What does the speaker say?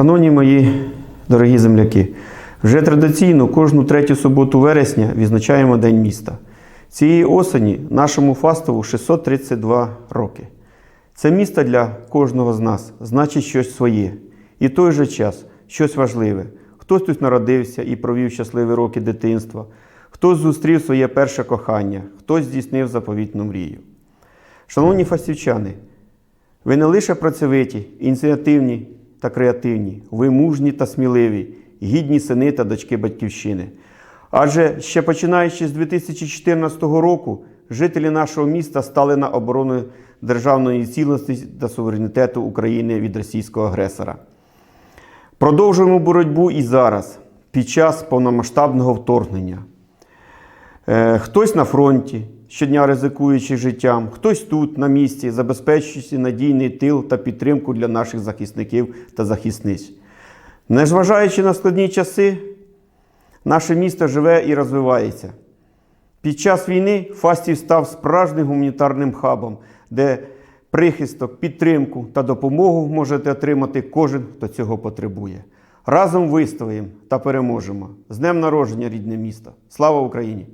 Шановні мої дорогі земляки, вже традиційно кожну третю суботу вересня відзначаємо День міста. Цієї осені нашому фастову 632 роки. Це місто для кожного з нас значить щось своє. І в той же час щось важливе. Хтось тут народився і провів щасливі роки дитинства, хтось зустрів своє перше кохання, хтось здійснив заповітну мрію. Шановні фастівчани, ви не лише працьовиті, ініціативні та креативні, ви мужні та сміливі, гідні сини та дочки батьківщини. Адже ще починаючи з 2014 року, жителі нашого міста стали на оборону державної цілісності та суверенітету України від російського агресора. Продовжуємо боротьбу і зараз, під час повномасштабного вторгнення. Е, Хтось на фронті, щодня ризикуючи життям, хтось тут, на місці, забезпечуючи надійний тил та підтримку для наших захисників та захисниць. Незважаючи на складні часи, наше місто живе і розвивається. Під час війни Фастів став справжнім гуманітарним хабом, де прихисток, підтримку та допомогу можете отримати кожен, хто цього потребує. Разом вистоїмо та переможемо. З днем народження, рідне місто! Слава Україні!